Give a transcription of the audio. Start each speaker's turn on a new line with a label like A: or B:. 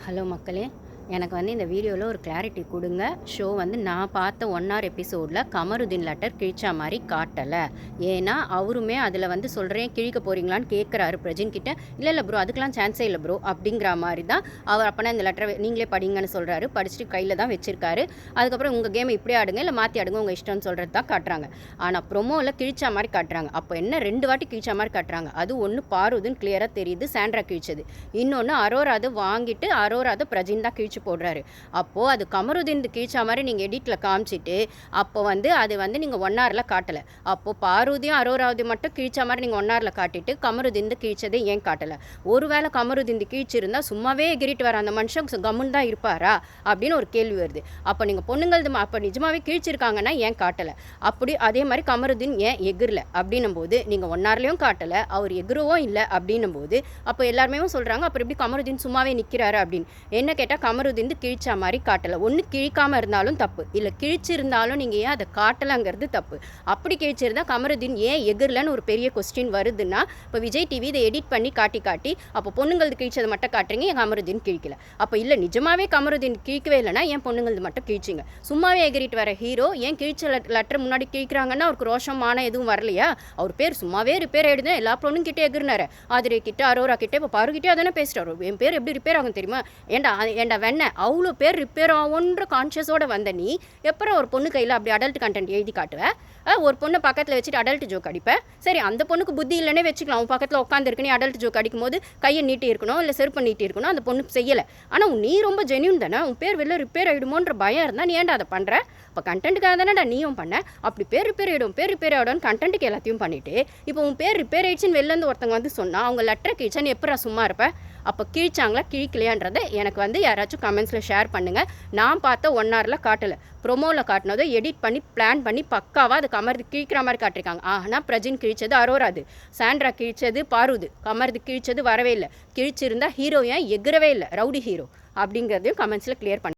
A: Hello மக்களே. எனக்கு வந்து இந்த வீடியோவில் ஒரு கிளாரிட்டி கொடுங்க. ஷோ வந்து நான் பார்த்த ஒன் ஆர் எபிசோடில் கமருதீன் லெட்டர் கிழிச்சா மாதிரி காட்டலை. ஏன்னா அவருமே அதில் வந்து சொல்கிறேன் கிழிக்க போகிறீங்களான்னு கேட்குறாரு பிரஜின் கிட்ட. இல்லை இல்லை ப்ரோ அதுக்கெலாம் சான்ஸே இல்லை ப்ரோ அப்படிங்கிற மாதிரி தான் அவர் அப்போனா இந்த லெட்டரை நீங்களே படிங்கன்னு சொல்கிறாரு படிச்சுட்டு கையில் தான் வச்சிருக்காரு. அதுக்கப்புறம் உங்கள் கேமை இப்படி ஆடுங்க இல்லை மாற்றி ஆடுங்க உங்கள் இஷ்டம்னு சொல்கிறது தான் காட்டுறாங்க. ஆனால் ப்ரொமோவில் கிழிச்சா மாதிரி காட்டுறாங்க. அப்போ என்ன ரெண்டு வாட்டி கிழிச்சா மாதிரி காட்டுறாங்க? அது ஒன்று பாருதுன்னு கிளியராக தெரியுது சாண்ட்ரா கிழிச்சது. இன்னொன்று அரோரா அது வாங்கிட்டு அரோரா அது பிரஜின் தான் கிழிச்சு போடுறாரு. அப்போது அது கமருதீன் கீழ்ச்சா மாதிரி நீங்கள் எடிட்டில் காமிச்சிட்டு அப்போ வந்து அது வந்து நீங்கள் ஒன் ஹவரில் காட்டலை. அப்போது பாரூதியும் அரோராவதி மட்டும் கீழ்ச்சா மாதிரி நீங்கள் ஒன் ஹவரில் காட்டிட்டு கமருதீன் கீழ்ச்சதை ஏன் காட்டலை? ஒருவேளை கமருதிந்து கீழ்ச்சிருந்தால் சும்மாவே எகிரிட்டு வர அந்த மனுஷன் கம்முன்னு தான் இருப்பாரா? அப்படின்னு ஒரு கேள்வி வருது. அப்போ நீங்கள் பொண்ணுங்களது அப்போ நிஜமாவே கீழ்ச்சிருக்காங்கன்னா ஏன் காட்டலை? அப்படி அதே மாதிரி கமருதீன் ஏன் எகிரல? அப்படின்னும் போது நீங்கள் ஒன் ஹவர்லேயும் காட்டலை அவர் எகிரவும் இல்லை அப்படின்னும் போது அப்போ எல்லாருமே சொல்கிறாங்க அப்புறம் எப்படி கமருதீன் சும்மாவே நிற்கிறாரு அப்படின்னு. என்ன கேட்டால் கமருதீன் வந்து கிழிச்சா மாதிரி காட்டலை. ஒன்று கிழிக்காமல் இருந்தாலும் தப்பு. இல்லை கிழிச்சிருந்தாலும் நீங்கள் ஏன் அதை காட்டலைங்கிறது தப்பு. அப்படி கிழிச்சிருந்தா கமருதீன் ஏன் எகிரலன்னு ஒரு பெரிய கொஸ்டின் வருதுன்னா இப்போ விஜய் டிவி இதை எடிட் பண்ணி காட்டி காட்டி அப்போ பொண்ணுங்களது கிழிச்சதை மட்டும் காட்டுறீங்க என் கமருதீன் கிழிக்கல. அப்போ இல்லை நிஜமாவே கமருதீன் கிழிக்கவே இல்லைன்னா ஏன் பொண்ணுங்களது மட்டும் கிழிச்சிங்க? சும்மாவே எகிரிட்டு வர ஹீரோ ஏன் கிழிச்ச லெட்டர் முன்னாடி கிழிக்கிறாங்கன்னா அவருக்கு ரோஷமான எதுவும் வரலையா? அவர் பேர் சும்மாவே ரிப்பேர் ஆகிடுது எல்லா பொண்ணும் கிட்டே எகிரினாரு. ஆதிரை கிட்ட அரோரா கிட்டே இப்போ பாருக்கிட்டே அதானே பேசுகிறாரு என் பேர் எப்படி ரிப்பேர் ஆகும் தெரியுமா? ஏண்டா ஏண்டா என்ன? அவ்வளோ பேர் ரிப்பேர் ஆகும்ன்ற கான்ஷியஸோட வந்த நீ எப்பறம் ஒரு பொண்ணு கையில் அப்படி அடல்ட் கண்டென்ட் எழுதி காட்டுவேன் ஒரு பொண்ணை பக்கத்தில் வச்சுட்டு அடல்ட் ஜோக் அடிப்பேன் சரி அந்த பொண்ணுக்கு புத்தி இல்லைனே வச்சுக்கலாம். அவன் பக்கத்தில் உட்காந்துருக்கு நீ அடல்ட் ஜோக் அடிக்கும் போது கையை நீட்டி இருக்கணும் இல்லை செருப்பை நீட்டி இருக்கணும் அந்த பொண்ணு செய்யலை. ஆனால் நீ ரொம்ப ஜென்யூன் தானே? உன் பேர் வெளில ரிப்பேர் ஆகிடுமோன்ற பயம் இருந்தால் நீ ஏன்டா அதை பண்ணுற இப்போ கண்டென்ட்டுக்காக தானேடா நீயும் பண்ண. அப்படி பேர் ரிப்பேர் ஆகிடும் பேர் ரிப்பேர் ஆகிடும்னு கண்டென்ட்டுக்கு எல்லாத்தையும் பண்ணிவிட்டு இப்போ உன் பேர் ரிப்பேர் ஆயிடுச்சுன்னு வெளிலேருந்து ஒருத்தவங்க வந்து சொன்னால் அவங்க லெட்டர் நீ எப்படா சும்மா இருப்பேன் அப்போ கிழிச்சாங்களா கிழிக்கலையான்றதை எனக்கு வந்து யாராச்சும் கமெண்ட்ஸில் ஷேர் பண்ணுங்கள் நான் பார்த்த ஒன் ஹவரில் காட்டலை. ப்ரொமோவில் காட்டினதை எடிட் பண்ணி பிளான் பண்ணி பக்காவாக அது கமர்து கிழிக்கிற மாதிரி காட்டிருக்காங்க. ஆனால் பிரஜின் கிழிச்சது அரோராது சாண்ட்ரா கிழிச்சது பாருது. கமர்து கிழிச்சது வரவே இல்லை. கிழிச்சிருந்தா ஹீரோ ஏன் எகிறவே இல்லை. ரவுடி ஹீரோ அப்படிங்கிறதையும் கமெண்ட்ஸில் கிளியர் பண்ணி